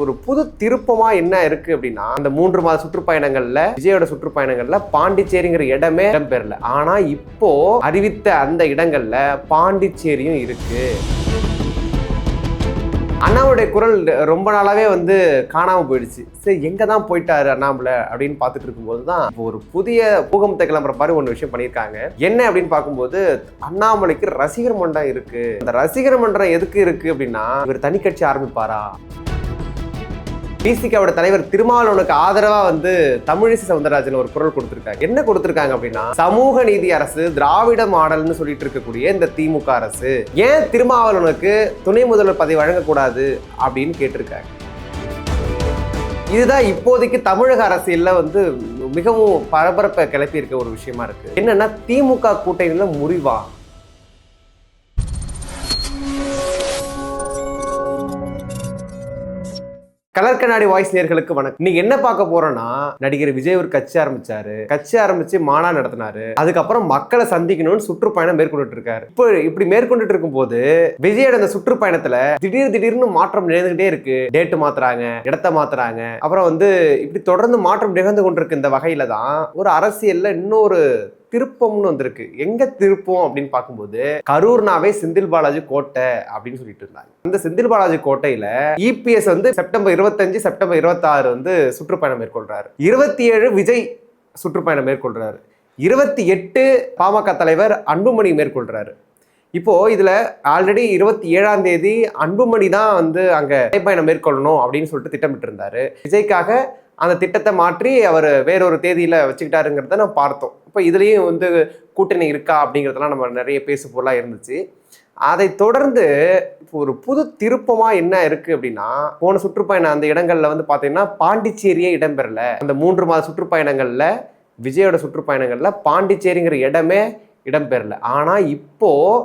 ஒரு புது திருப்பமா என்ன இருக்கு அப்படின்னா அந்த மூன்று மாத சுற்றுப்பயணங்கள்ல விஜயோட சுற்றுப்பயணங்கள்ல பாண்டிச்சேரிங்கிற இடமே இடம்பெறல. ஆனா இப்போ அறிவித்த அந்த இடங்கள்ல பாண்டிச்சேரியும் இருக்கு. அண்ணாவுடைய குரல் ரொம்ப நாளாவே வந்து காணாம போயிடுச்சு. சரி எங்க தான் போயிட்டாரு அண்ணாமலை அப்படின்னு பார்த்துட்டு இருக்கும்போது தான் ஒரு புதிய பூகம்பத்தை கிளம்புற மாதிரி ஒன்று விஷயம் பண்ணியிருக்காங்க. என்ன அப்படின்னு பார்க்கும்போது அண்ணாமலைக்கு ரசிகர் மன்றம் இருக்கு. அந்த ரசிகர் மன்றம் எதுக்கு இருக்கு அப்படின்னா இவர் தனி கட்சி ஆரம்பிப்பாரா? பிசிகாவோட தலைவர் திருமாவளவனுக்கு ஆதரவா வந்து தமிழிசை சவுந்தரராஜன் ஒரு குரல் கொடுத்திருக்காங்க என்ன கொடுத்திருக்காங்க அப்படின்னா சமூக நீதி அரசு திராவிட மாடல்னு சொல்லிட்டு இருக்கக்கூடிய இந்த திமுக அரசு ஏன் திருமாவளவனுக்கு துணை முதல்வர் பதவி வழங்கக்கூடாது அப்படின்னு கேட்டிருக்காங்க இதுதான் இப்போதைக்கு தமிழக அரசியல்ல வந்து மிகவும் பரபரப்பை கிளப்பி இருக்க ஒரு விஷயமா இருக்கு. என்னன்னா திமுக கூட்டணியில முறிவா. கலர் கண்ணாடி வாய்ஸ் நேர்களுக்கு வணக்கம். இன்னைக்கு என்ன பார்க்க போறோம்னா நடிகர் விஜய் ஒரு கட்சி ஆரம்பிச்சாரு. கட்சி ஆரம்பிச்சு மானா நடத்தினாரு. அதுக்கப்புறம் மக்களை சந்திக்கணும்னு சுற்றுப்பயணம் மேற்கொண்டுட்டு இருக்காரு இப்போ இப்படி மேற்கொண்டுட்டு இருக்கும்போது விஜயோட அந்த சுற்றுப்பயணத்துல திடீர் திடீர்னு மாற்றம் நிகழ்ந்துகிட்டே இருக்கு. டேட்டு மாத்துறாங்க இடத்த மாத்துறாங்க. அப்புறம் வந்து இப்படி தொடர்ந்து மாற்றம் நிகழ்ந்து கொண்டிருக்கு இந்த வகையில தான் ஒரு அரசியல்ல இன்னொரு திருப்பம்னு வந்திருக்கு. எங்க திருப்பம் அப்படின்னு பார்க்கும்போது கரூர்னாவே செந்தில் பாலாஜி கோட்டை அப்படின்னு சொல்லிட்டு இருந்தாங்க. அந்த செந்தில் பாலாஜி கோட்டையில இபிஎஸ் வந்து செப்டம்பர் இருபத்தஞ்சு செப்டம்பர் இருபத்தாறு வந்து சுற்றுப்பயணம் மேற்கொள்றாரு. இருபத்தி ஏழு விஜய் சுற்றுப்பயணம் மேற்கொள்றாரு. இருபத்தி எட்டு பாமக தலைவர் அன்புமணி மேற்கொள்றாரு. இப்போ இதுல ஆல்ரெடி இருபத்தி ஏழாம் தேதி அன்புமணி தான் வந்து அங்க நடைப்பயணம் மேற்கொள்ளணும் அப்படின்னு சொல்லிட்டு திட்டமிட்டு இருந்தாரு விஜய்க்காக அந்த திட்டத்தை மாற்றி அவர் வேறொரு தேதியில வச்சுக்கிட்டாருங்கிறத நம்ம பார்த்தோம். இப்போ இதுலேயும் வந்து கூட்டணி இருக்கா அப்படிங்கிறதெல்லாம் நம்ம நிறைய பேசு பொருளாக இருந்துச்சு. அதை தொடர்ந்து இப்போ ஒரு புது திருப்பமாக என்ன இருக்குது அப்படின்னா போன சுற்றுப்பயணம் அந்த இடங்களில் வந்து பார்த்தீங்கன்னா பாண்டிச்சேரியே இடம்பெறல. அந்த மூன்று மாத சுற்றுப்பயணங்களில் விஜயோட சுற்றுப்பயணங்களில் பாண்டிச்சேரிங்கிற இடமே இடம்பெறல. ஆனால் இப்போது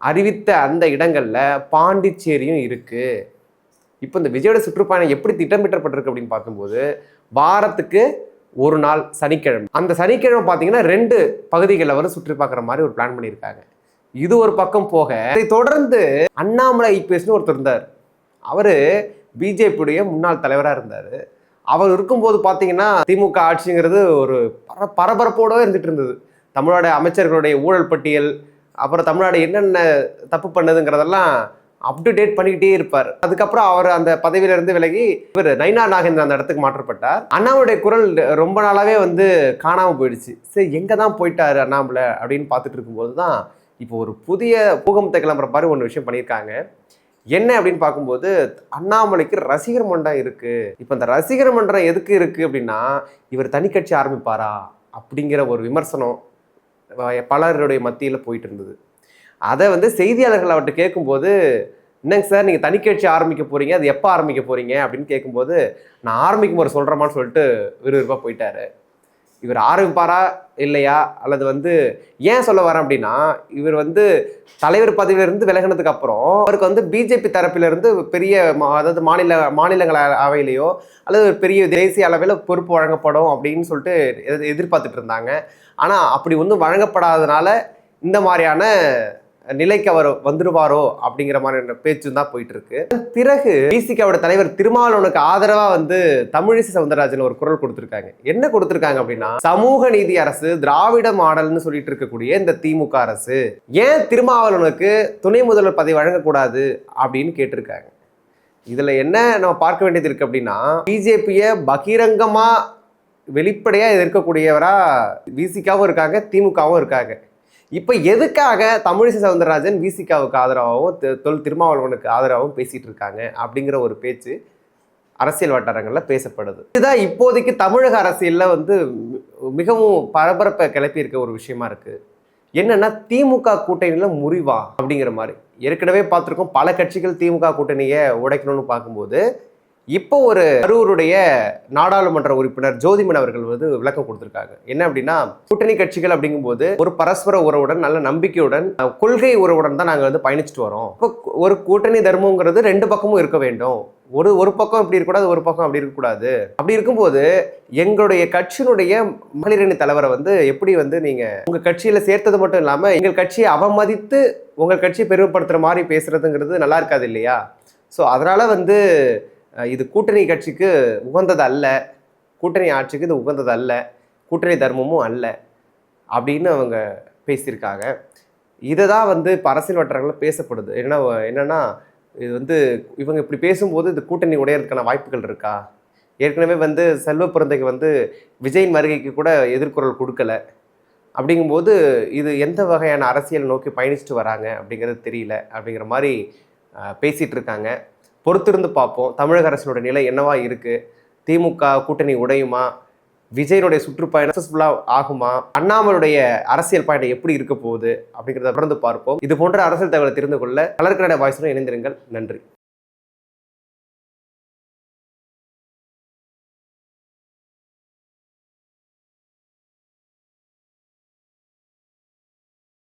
அறிவித்த அந்த இடங்களில் பாண்டிச்சேரியும் இருக்குது இப்போ இந்த விஜயோட சுற்றுப்பயணம் எப்படி திட்டமிட்டப்பட்டிருக்கு அப்படின்னு பார்க்கும்போது வாரத்துக்கு ஒரு நாள் சனிக்கிழமை. அந்த சனிக்கிழமை பார்த்தீங்கன்னா ரெண்டு பகுதிகளில் வந்து சுற்றி பார்க்குற மாதிரி ஒரு பிளான் பண்ணியிருக்காங்க. இது ஒரு பக்கம் போக இதை தொடர்ந்து அண்ணாமலை ஐபிஎஸ்னு ஒருத்தர் இருந்தார். அவர் பிஜேபியுடைய முன்னாள் தலைவராக இருந்தார். அவர் இருக்கும்போது பார்த்தீங்கன்னா திமுக ஆட்சிங்கிறது ஒரு பர பரபரப்போடவே இருந்துட்டு இருந்தது. தமிழோட அமைச்சர்களுடைய ஊழல் பட்டியல் அப்புறம் தமிழ்நாடு என்னென்ன தப்பு பண்ணதுங்கிறதெல்லாம் அப் டு டேட் பண்ணிக்கிட்டே இருப்பார். அதுக்கப்புறம் அவர் அந்த பதவியில இருந்து விலகி இவர் நைனா நாகேந்திரன் அந்த இடத்துக்கு மாற்றப்பட்டார். அண்ணாவுடைய குரல் ரொம்ப நாளாவே வந்து காணாம போயிடுச்சு. சரி எங்க தான் போயிட்டாரு அண்ணாமலை அப்படின்னு பார்த்துட்டு இருக்கும்போது தான் இப்போ ஒரு புதிய பூகம்பத்தை கிளம்புற மாதிரி ஒன்று விஷயம் பண்ணியிருக்காங்க. என்ன அப்படின்னு பார்க்கும்போது அண்ணாமலைக்கு ரசிகர் மன்றம் இருக்கு. இப்போ இந்த ரசிகர் மன்றம் எதுக்கு இருக்கு அப்படின்னா இவர் தனி கட்சி ஆரம்பிப்பாரா அப்படிங்கிற ஒரு விமர்சனம் பலருடைய மத்தியில் போயிட்டு இருந்தது. அதை வந்து செய்தியாளர்கள் அவர்கிட்ட கேட்கும்போது என்னங்க சார் நீங்கள் தனிக்கட்சி ஆரம்பிக்க போகிறீங்க அது எப்போ ஆரம்பிக்க போகிறீங்க அப்படின்னு கேட்கும்போது நான் ஆரம்பிக்கும் போது சொல்கிறேமான்னு சொல்லிட்டு விறுவிறுப்பாக போயிட்டார். இவர் ஆரம்பிப்பாரா இல்லையா? அல்லது வந்து ஏன் சொல்ல வரேன் அப்படின்னா இவர் வந்து தலைவர் பதவியிலிருந்து விலகினதுக்கு அப்புறம் அவருக்கு வந்து பிஜேபி தரப்பிலிருந்து பெரிய மா- அதாவது மாநில மாநிலங்கள அவையிலையோ அல்லது ஒரு பெரிய தேசிய அளவில் பொறுப்பு வழங்கப்படும் அப்படின்னு சொல்லிட்டு எதிர்- எதிர்பார்த்துட்டு இருந்தாங்க. ஆனால் அப்படி ஒன்றும் வழங்கப்படாதனால இந்த மாதிரியான நிலைக்கு அவர் வந்துருவாரோ அப்படிங்கிற மாதிரியான பேச்சும் தான் போயிட்டு இருக்கு பிறகு பிசிகாவோட தலைவர் திருமாவளவனுக்கு ஆதரவா வந்து தமிழிசை சவுந்தரராஜன் ஒரு குரல் கொடுத்திருக்காங்க. என்ன கொடுத்திருக்காங்க அப்படின்னா சமூக நீதி அரசு திராவிட மாடல்னு சொல்லிட்டு இருக்கக்கூடிய இந்த திமுக அரசு ஏன் திருமாவளவனுக்கு துணை முதல்வர் பதவி வழங்கக்கூடாது அப்படின்னு கேட்டிருக்காங்க. இதுல என்ன நம்ம பார்க்க வேண்டியது இருக்கு அப்படின்னா பிஜேபியை பகிரங்கமா வெளிப்படையா எதிர்க்கக்கூடியவரா விசிகாவும் இருக்காங்க திமுகவும் இருக்காங்க. இப்போ எதுக்காக தமிழிசை சவுந்தரராஜன் விசிகாவுக்கு ஆதரவாகவும் தொல் திருமாவளவனுக்கு ஆதரவாகவும் பேசிகிட்டு இருக்காங்க அப்படிங்கிற ஒரு பேச்சு அரசியல் வட்டாரங்களில் பேசப்படுது. இதுதான் இப்போதைக்கு தமிழக அரசியலில் வந்து மிகவும் பரபரப்பை கிளப்பியிருக்க ஒரு விஷயமா இருக்குது என்னென்னா திமுக கூட்டணியில் முறிவா அப்படிங்கிற மாதிரி. ஏற்கனவே பார்த்துருக்கோம் பல கட்சிகள் திமுக கூட்டணியை உடைக்கணும்னு பார்க்கும்போது இப்போ ஒரு கரூருடைய நாடாளுமன்ற உறுப்பினர் ஜோதிமன் அவர்கள் வந்து விளக்கம் கொடுத்துருக்காங்க. என்ன அப்படின்னா கூட்டணி கட்சிகள் அப்படிங்கும்போது ஒரு பரஸ்பர உறவுடன் நல்ல நம்பிக்கையுடன் கொள்கை உறவுடன் தான் நாங்கள் வந்து பயணிச்சுட்டு வரோம். இப்போ ஒரு கூட்டணி தர்மங்கிறது ரெண்டு பக்கமும் இருக்க வேண்டும். ஒரு ஒரு பக்கம் இப்படி இருக்கக்கூடாது ஒரு பக்கம் அப்படி இருக்கக்கூடாது. அப்படி இருக்கும்போது எங்களுடைய கட்சியினுடைய மகளிரணி தலைவரை வந்து எப்படி வந்து நீங்கள் உங்கள் கட்சியில் சேர்த்தது மட்டும் இல்லாமல் எங்கள் கட்சியை அவமதித்து உங்கள் கட்சியை பெருமைப்படுத்துகிற மாதிரி பேசுகிறதுங்கிறது நல்லா இருக்காது இல்லையா? ஸோ அதனால் வந்து இது கூட்டணி கட்சிக்கு உகந்தது அல்ல. கூட்டணி ஆட்சிக்கு இது உகந்தது அல்ல. கூட்டணி தர்மமும் அல்ல அப்படின்னு அவங்க பேசியிருக்காங்க. இதை தான் வந்து இப்போ அரசியல் வட்டாரங்களில் பேசப்படுது. ஏன்னா என்னென்னா இது வந்து இவங்க இப்படி பேசும்போது இது கூட்டணி உடையறதுக்கான வாய்ப்புகள் இருக்கா? ஏற்கனவே வந்து செல்வ பிறந்தைக்கு வந்து விஜயின் வருகைக்கு கூட எதிர்குரல் கொடுக்கல. அப்படிங்கும்போது இது எந்த வகையான அரசியல் நோக்கி பயணிச்சுட்டு வராங்க அப்படிங்கிறது தெரியல அப்படிங்கிற மாதிரி பேசிகிட்டு இருக்காங்க. பொறுத்திருந்து பார்ப்போம். தமிழக அரசினோட நிலை என்னவா இருக்குது திமுக கூட்டணி உடையுமா? விஜயனுடைய சுற்றுப்பயணம் சக்சஸ்ஃபுல்லாக ஆகுமா? அண்ணாமலுடைய அரசியல் பயணம் எப்படி இருக்க போகுது? அப்படிங்கிறத தொடர்ந்து பார்ப்போம். இது போன்ற அரசியல் தகவலை தெரிந்து கொள்ள கலர்கனட வாய்ஸுடன் இணைந்திருங்கள். நன்றி.